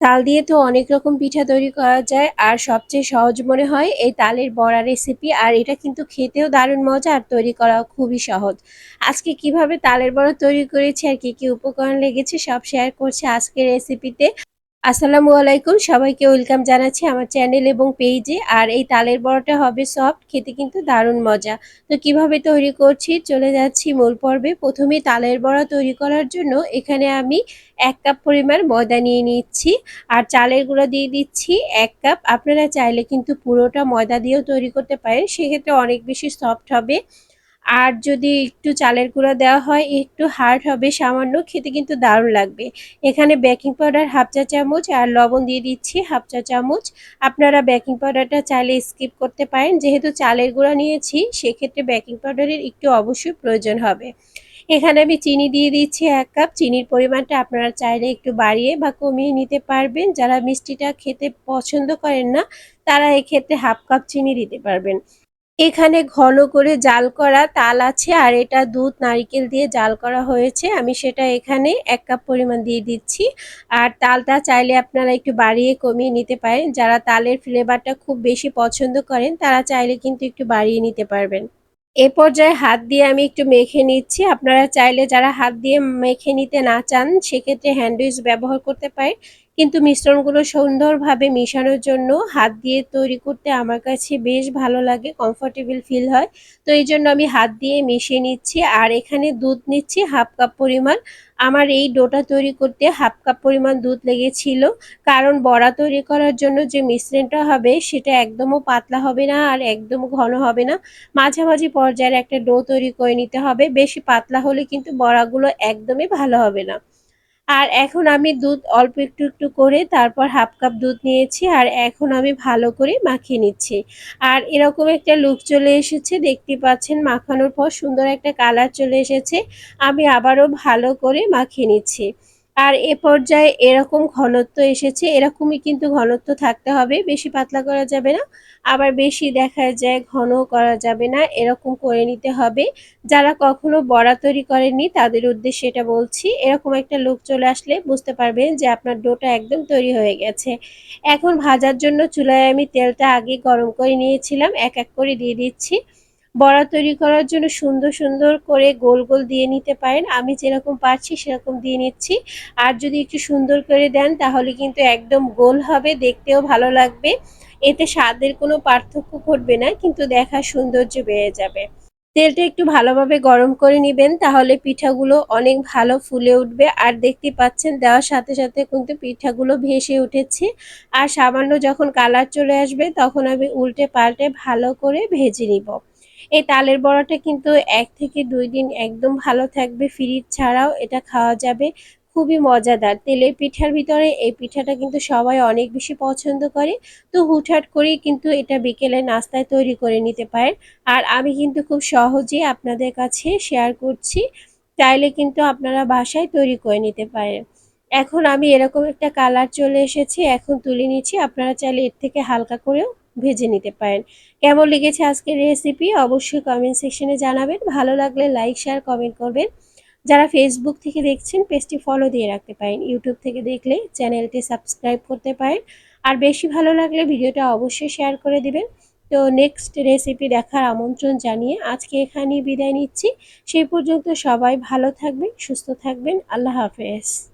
তাল দিয়ে তো অনেক রকম পিঠা তৈরি করা যায়। আর সবচেয়ে সহজ মনে হয় এই তালের বড়া রেসিপি আর এটা কিন্তু খেতেও দারুণ মজা আর তৈরি করাও খুবই সহজ। আজকে কীভাবে তালের বড়া তৈরি করেছে আর কি কি উপকরণ লেগেছে সব শেয়ার করছে আজকের রেসিপিতে আসসালামু আলাইকুম। সবাইকে ওয়েলকাম জানাচ্ছি আমার চ্যানেল এবং পেজে। আর এই তালের বড়াটা হবে সফট, খেতে কিন্তু দারুণ মজা। তো কীভাবে তৈরি করছি? চলে যাচ্ছি মূল পর্বে। প্রথমে তালের বড়া তৈরি করার জন্য এখানে আমি এক কাপ পরিমাণ ময়দা নিয়ে নিচ্ছি। আর চালের গুঁড়া দিয়ে দিচ্ছি এক কাপ। আপনারা চাইলে কিন্তু পুরোটা ময়দা দিয়েও তৈরি করতে পারেন। সেক্ষেত্রে অনেক বেশি সফট হবে। আর যদি একটু চালের গুঁড়া দেওয়া হয়, একটু হার্ড হবে, সামান্য খেতে কিন্তু দারুণ লাগবে। এখানে বেকিং পাউডার হাফ চা চামচ আর লবণ দিয়ে দিচ্ছি হাফ চা চামচ। আপনারা বেকিং পাউডারটা চাইলে স্কিপ করতে পারেন। যেহেতু চালের গুঁড়া নিয়েছি, সেক্ষেত্রে বেকিং পাউডারের একটু অবশ্যই প্রয়োজন হবে। এখানে আমি চিনি দিয়ে দিচ্ছি এক কাপ। চিনির পরিমাণটা আপনারা চাইলে একটু বাড়িয়ে বা কমিয়ে নিতে পারবেন। যারা মিষ্টিটা খেতে পছন্দ করেন না, তারা এক্ষেত্রে হাফ কাপ চিনি দিতে পারবেন। এখানে ঘন করে জাল করা তাল আছে, আর এটা দুধ নারিকেল দিয়ে জাল করা হয়েছে। আমি সেটা এখানে এক কাপ পরিমাণ দিয়ে দিচ্ছি। আর তালটা চাইলে আপনারা একটু বাড়িয়ে কমিয়ে নিতে পারেন। যারা তালের ফ্লেভারটা খুব বেশি পছন্দ করেন, তারা চাইলে কিন্তু একটু বাড়িয়ে নিতে পারবেন। এ পর্যায়ে হাত দিয়ে আমি একটু মেখে নিচ্ছি। আপনারা চাইলে যারা হাত দিয়ে মেখে নিতে না চান, সেক্ষেত্রে হ্যান্ডউইচ ব্যবহার করতে পারেন। কিন্তু মিশ্রণগুলো সুন্দরভাবে মিশানোর জন্য হাত দিয়ে তৈরি করতে আমার কাছে বেশ ভালো লাগে কমফোর্টেবল ফিল হয়। তো এই জন্য আমি হাত দিয়ে মিশিয়ে নিচ্ছি। আর এখানে দুধ নিচ্ছি, হাফ কাপ পরিমাণ। আমার এই ডোটা তৈরি করতে হাফ কাপ পরিমাণ দুধ লেগেছিল। কারণ বড়া তৈরি করার জন্য যে মিশ্রণটা হবে, সেটা একদমও পাতলা হবে না আর একদম ঘন হবে না। মাঝামাঝি পর্যায়ের একটা ডো তৈরি করে নিতে হবে। বেশি পাতলা হলে কিন্তু বড়াগুলো একদমই ভালো হবে না। আর এখন আমি দুধ অল্প একটু একটু করে তারপর হাফ কাপ দুধ নিয়েছি আর এখন আমি ভালো করে মাখিয়ে নিচ্ছি। আর এরকম একটা লুক চলে এসেছে, দেখতে পাচ্ছেন মাখানোর পর সুন্দর একটা কালার চলে এসেছে, আমি আবারও ভালো করে মাখিয়ে নিচ্ছি। আর এ পর্যায়ে এরকম ঘনত্ব এসেছে, এরকমই কিন্তু ঘনত্ব থাকতে হবে, বেশি পাতলা করা যাবে না, আবার বেশি দেখা যায় ঘন করা যাবে না, এরকম করে নিতে হবে। যারা কখনো বড়া তৈরি করেননি, তাদের উদ্দেশ্যে এটা বলছি, এরকম একটা লোক চলে আসলে বুঝতে পারবেন যে আপনার ডোটা একদম তৈরি হয়ে গেছে। এখন ভাজার জন্য চুলায় আমি তেলটা আগে গরম করে নিয়েছিলাম, এক এক করে দিয়ে দিচ্ছি। বড়া তৈরি করার জন্য সুন্দর সুন্দর করে গোল গোল দিয়ে নিতে পারেন। আমি যেরকম পারছি সেরকম দিয়ে নিচ্ছি। আর যদি একটু সুন্দর করে দেন, তাহলে কিন্তু একদম গোল হবে, দেখতেও ভালো লাগবে। এতে স্বাদের কোনো পার্থক্য ঘটবে না, কিন্তু দেখার সৌন্দর্য বেড়ে যাবে। তেলটা একটু ভালোভাবে গরম করে নেবেন, তাহলে পিঠাগুলো অনেক ভালো ফুলে উঠবে। আর দেখতে পাচ্ছেন, দেওয়ার সাথে সাথে কিন্তু পিঠাগুলো ভেসে উঠেছে। আর সামান্য যখন কালার চলে আসবে, তখন আমি উল্টে পাল্টে ভালো করে ভেজে নিব। এই তালের বড়াটা কিন্তু এক থেকে দুই দিন একদম ভালো থাকবে, ফ্রিজ ছাড়াও এটা খাওয়া যাবে। খুবই মজাদার। তেলের পিঠার ভিতরে এই পিঠাটা কিন্তু সবাই অনেক বেশি পছন্দ করে। তো হুটহাট করেই কিন্তু এটা বিকেলে নাস্তায় তৈরি করে নিতে পারেন। আর আমি কিন্তু খুব সহজেই আপনাদের কাছে শেয়ার করছি। চাইলে কিন্তু আপনারা বাসায় তৈরি করে নিতে পারেন। এখন আমি এরকম একটা কালার চলে এসেছি, এখন তুলে নিচ্ছি। আপনারা চাইলে এর থেকে হালকা করেও ভেজে নিতে পারেন। কেমন লেগেছে আজকের রেসিপি অবশ্যই কমেন্ট সেকশনে জানাবেন। ভালো লাগলে লাইক শেয়ার কমেন্ট করবেন। যারা ফেসবুক থেকে দেখছেন পেজটি ফলো দিয়ে রাখতে পারেন। ইউটিউব থেকে দেখলে চ্যানেলটি সাবস্ক্রাইব করতে পারেন। আর বেশি ভালো লাগলে ভিডিওটা অবশ্যই শেয়ার করে দিবেন। তো নেক্সট রেসিপি দেখার আমন্ত্রণ জানিয়ে আজকে এখানেই বিদায় নিচ্ছি। সেই পর্যন্ত সবাই ভালো থাকবেন, সুস্থ থাকবেন। আল্লাহ হাফেজ।